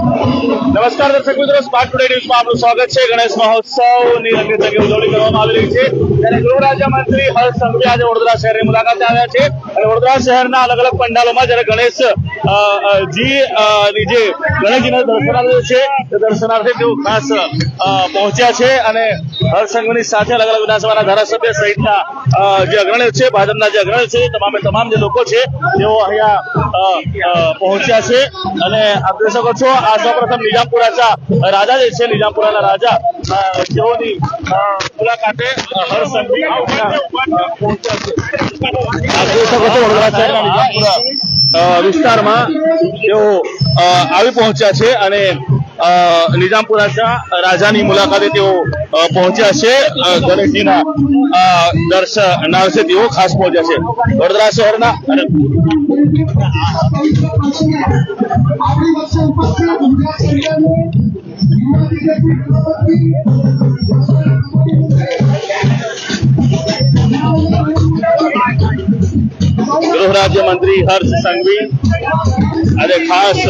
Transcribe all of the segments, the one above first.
નમસ્કાર દર્શક મિત્રો સ્માર્ટ ટુડે ન્યૂઝમાં આપનું સ્વાગત છે. ગણેશ મહોત્સવની રંગેચંગે ઉજવણી કરવામાં આવી રહી છે. ત્યારે ગૃહ રાજ્યમંત્રી હર્ષ સંઘવી આજે વડોદરા શહેરની મુલાકાતે આવ્યા છે. અને વડોદરા શહેરના અલગ અલગ પંડાલોમાં જ્યારે ગણેશ જી ની જે ગણેશજીના દર્શનાર્થે છે, તે દર્શનાર્થે તેઓ ખાસ પહોંચ્યા છે. અને હર્ષ સંઘની સાથે અલગ અલગ વિધાનસભાના ધારાસભ્ય સહિતના જે અગ્રણીઓ છે, ભાજપના જે અગ્રણીઓ છે, તમામે તમામ જે લોકો છે, તેઓ અહીંયા પહોંચ્યા છે. અને આપ જોઈ શકો છો આ સૌપ્રથમ નિજામપુરાના રાજા જે છે નિજામપુરાના રાજા અ, તેઓની મુલાકાતે હર નિજામપુરા વિસ્તારમાં તેઓ આવી પહોંચ્યા છે અને નિજામપુરાના રાજાની મુલાકાતે તેઓ પહોંચ્યા છે. ગણેશજીના દર્શનાર્થે તેઓ ખાસ પહોંચ્યા છે. વડોદરા શહેરના અને ગૃહ રાજ્ય મંત્રી હર્ષ સંઘવી આજે ખાસ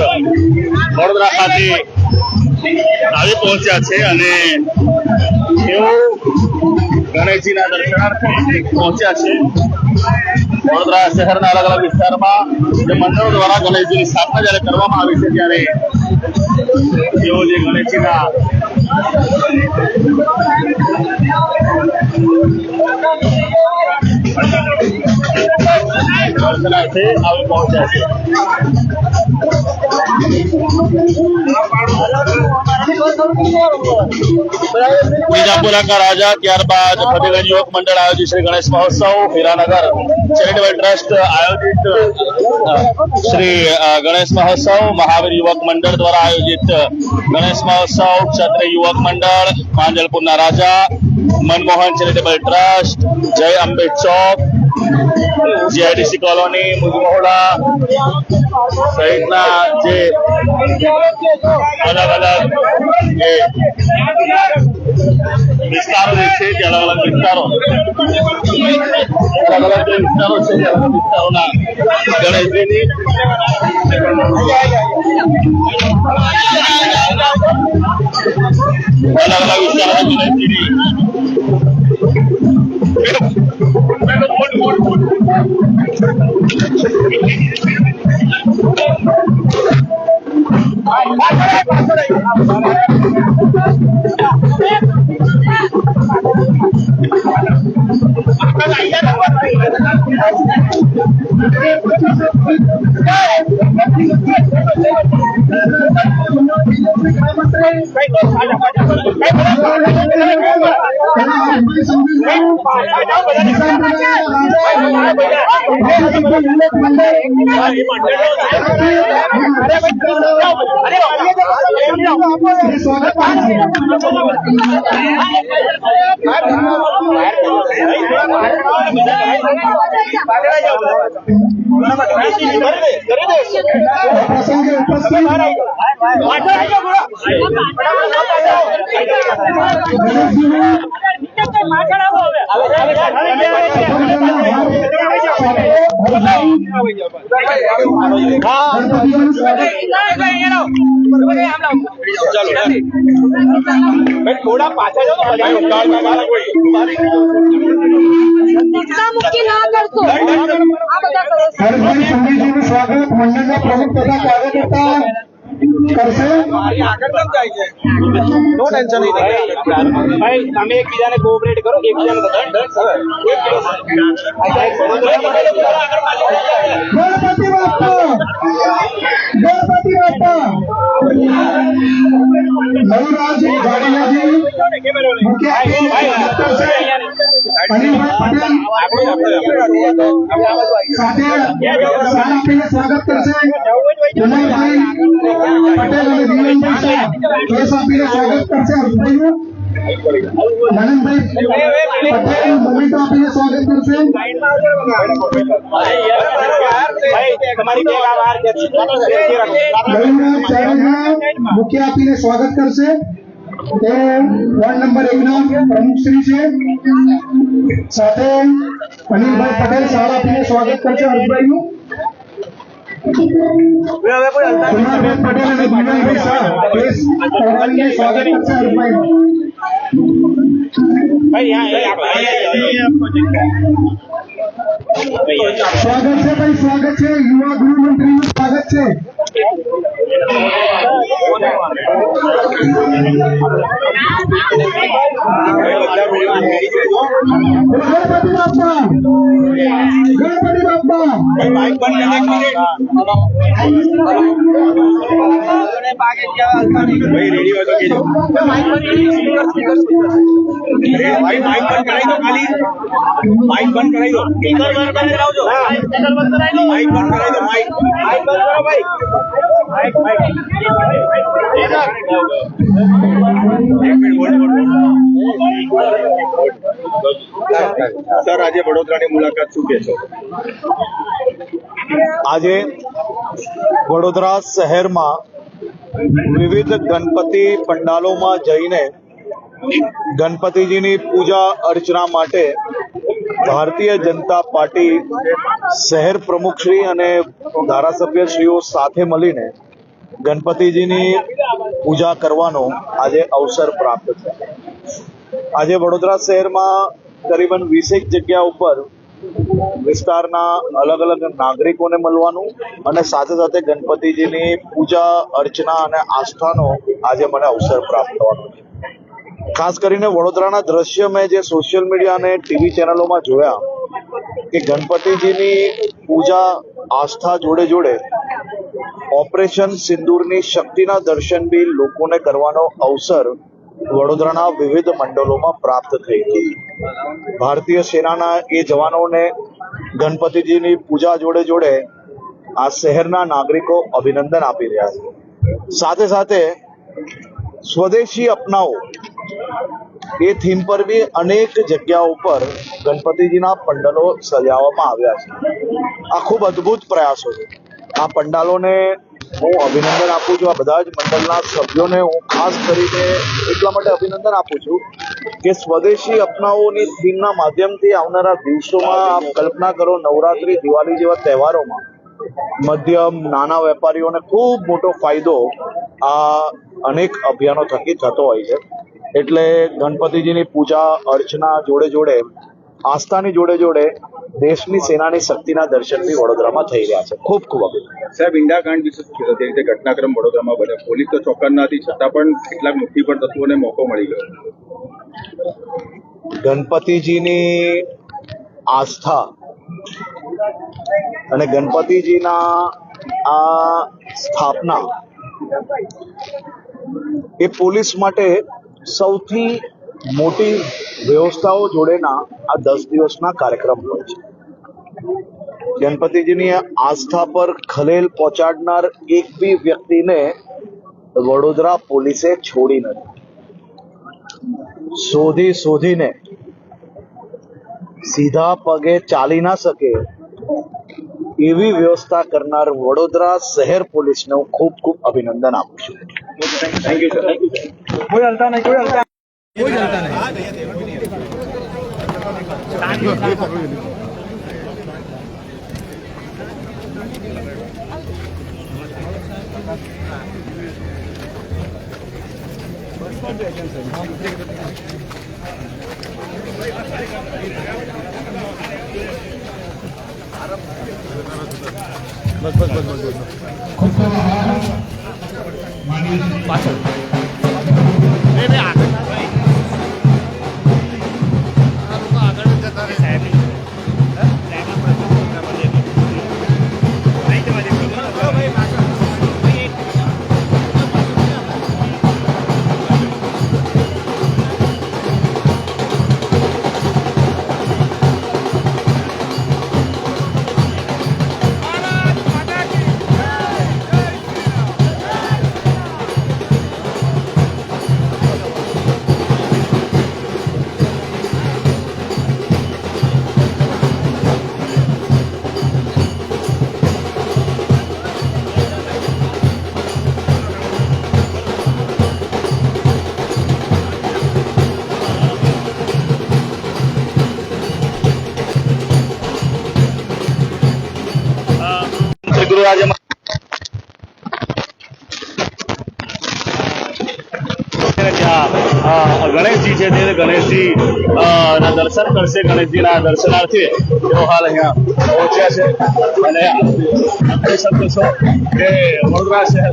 વડોદરા ખાતે આવી પહોંચ્યા છે અને તેઓ ગણેશજીના દર્શનાર્થે પહોંચ્યા છે. વડોદરા શહેરના અલગ અલગ વિસ્તારમાં જે મંડળો દ્વારા ગણેશજીની સ્થાપના જ્યારે કરવામાં આવી છે ત્યારે તેઓ જે ગણેશજીના દર્શનાર્થે આવી પહોંચ્યા છે. બીજાપુરા કા રાજા ત્યારબાદ ફતેગંજ યુવક મંડળ આયોજિત શ્રી ગણેશ મહોત્સવ, હીરાનગર ચેરિટેબલ ટ્રસ્ટ આયોજિત, શ્રી ગણેશ મહોત્સવ, મહાવીર યુવક મંડળ દ્વારા આયોજિત ગણેશ મહોત્સવ, ક્ષત્રિય યુવક મંડળ, માંજલપુરના રાજા, Manmohan charitable trust, Jai Ambe Chowk GIDC colony Mujmahuda સહિતના જે અલગ અલગ જે વિસ્તારો જે છે તે અલગ અલગ વિસ્તારો અલગ અલગ જે વિસ્તારો છે તે અલગ અલગ વિસ્તારોના ગણેશજીની અલગ અલગ વિસ્તારોના ગણેશજીની પ્રસંગે ઉપસ્થિત स्वागत સ્વાગત ધક્કામુક્કી ના કરશો આ બધા કરો છો. હરભાઈ સંઘવીજીનું સ્વાગત મંડળના પ્રમુખ તથા કાર્યકર્તા કરશે? ભાઈ તમે એકબીજાને કોઓપરેટ કરો એકબીજાને ગણપતિ બાપ્પા ગણપતિ બાપ્પા નવરાજ જાડેજાજી સાથે સ્વાગત કરશે વિનયભાઈ પટેલ અને વિનયભાઈ શાહ કેસ આપીને સ્વાગત કરશે હર્ષભાઈનું નનંદભાઈ પટેલ મોમેન્ટો આપીને સ્વાગત કરશે ભાઈ તમારી બે વાર છે રવિરાજ ચાવડા મુખ્ય આપીને સ્વાગત કરશે તે વોર્ડ નંબર એક ના પ્રમુખ શ્રી છે. સાથે અનિલભાઈ પટેલ સાહેબ આપીને સ્વાગત કરશે હર્ષભાઈ નું પટેલ અને ભીમનભાઈ શાહ કેસ કરવાની સ્વાગત કરશે હર્ષભાઈ સ્વાગત છે ભાઈ સ્વાગત છે. યુવા ગૃહ ગૃહમંત્રી નું સ્વાગત છે. ગણપતિ માઇક બંધ કરાવી દો સ્પીકર બંધ કરાવજો માઇક બંધ કરાવી દો માઇક માઇક બંધ કરો ભાઈ માઇક માઇક એક મિનિટ બોલ બોલ બોલ સર, આજે વડોદરાની મુલાકાત શું કે છો? આજે વડોદરા શહેરમાં વિવિધ ગણપતિ પંડાલોમાં જઈને ગણપતિજીની પૂજા અર્ચના માટે ભારતીય જનતા પાર્ટી શહેર પ્રમુખશ્રી અને ધારાસભ્યશ્રીઓ સાથે મળીને ગણપતિજીની પૂજા કરવાનો આજે અવસર પ્રાપ્ત છે આજે વડોદરા શહેરમાં કરીબન વીસેક જગ્યા ઉપર વિસ્તારના અલગ અલગ નાગરિકોને મળવાનું અને સાથે સાથે ગણપતિજીની પૂજા, અર્ચના અને આસ્થાનો આજે મને અવસર પ્રાપ્ત થવાનો છે. ખાસ કરીને વડોદરાના દ્રશ્ય મેં જે સોશિયલ મીડિયા અને ટીવી ચેનલોમાં જોયા કે ગણપતિજીની પૂજા, આસ્થા જોડે જોડે ઓપરેશન સિંદૂરની શક્તિના દર્શન બી લોકોને કરવાનો અવસર વડોદરાના વિવિધ મંડળોમાં પ્રાપ્ત થઈ હતી. ભારતીય સેનાના એ જવાનોને ગણપતિજીની પૂજા જોડે જોડે આ શહેરના નાગરિકો અભિનંદન આપી રહ્યા છે. સાથે સાથે સ્વદેશી અપનાવો, એ થીમ પર બી અનેક જગ્યાઓ ઉપર ગણપતિજીના પંડલો સજાવવામાં આવ્યા છે. આ ખૂબ અદ્ભુત પ્રયાસો છે. આ પંડાલોને હું અભિનંદન આપું છું આ બધા જ મંડળના સભ્યોને. હું ખાસ કરીને એટલા માટે અભિનંદન આપું છું કે સ્વદેશી અપનાવોની થીમના માધ્યમથી આવનારા દિવસોમાં આપ કલ્પના કરો નવરાત્રી, દિવાળી જેવા તહેવારોમાં મધ્યમ, નાના વેપારીઓને ખૂબ મોટો ફાયદો આ અનેક અભિયાનો થકી થતો હોય છે. એટલે ગણપતિજીની પૂજા, અર્ચના જોડે જોડે, આસ્થાની જોડે જોડે દેશની સેનાની શક્તિના દર્શન બી વડોદરામાં થઈ રહ્યા છે. ખૂબ ખૂબ અભિનંદન સાહેબ ઇન્ડાકાંડ વિશે જે રીતે ઘટનાક્રમ વડોદરામાં બન્યો પોલીસ તો ચોક્કસ નથી છતાં પણ કેટલાક મુઠ્ઠીભર તત્વોને મોકો મળી ગયો. ગણપતિજીની આસ્થા અને ગણપતિજીના આ સ્થાપના એ પોલીસ માટે સૌથી મોટી વ્યવસ્થાઓ જોડેના આ દસ દિવસના કાર્યક્રમ હોય છે. ગણપતિજીની આસ્થા પર ખલેલ પહોંચાડનાર એક બી વ્યક્તિને વડોદરા પોલીસે છોડી નથી. શોધી શોધીને સીધા પગે ચાલી ના શકે એવી વ્યવસ્થા કરનાર વડોદરા શહેર પોલીસને હું ખૂબ ખૂબ અભિનંદન આપું છું. થેન્ક યુ સર ખૂબ ખૂબ આભાર માનીય અહીંયા ગણેશજી છે તે ગણેશજી ના દર્શન કરશે ગણેશજીના દર્શનાર્થે. તેઓ હાલ અહીંયા પહોંચ્યા છે. અને આપ જોઈ શકો છો કે વડોદરા શહેર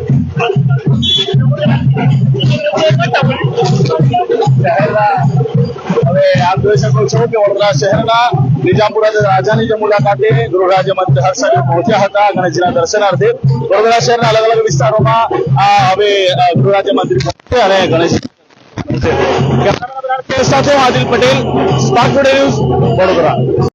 હવે આપ જોઈ શકો છો કે વડોદરા શહેરના નિજામપુરા રાજાની જે મુલાકાતે ગૃહ રાજ્યમંત્રી હર્ષ સંઘવી પહોંચ્યા હતા ગણેશજીના દર્શનાર્થે. વડોદરા શહેરના અલગ અલગ વિસ્તારોમાં, આ હવે ગૃહ રાજ્યમંત્રી અને ગણેશ કેમેરામેન સાથે હું આદિલ પટેલ સ્પાર્ક ન્યૂઝ વડોદરા.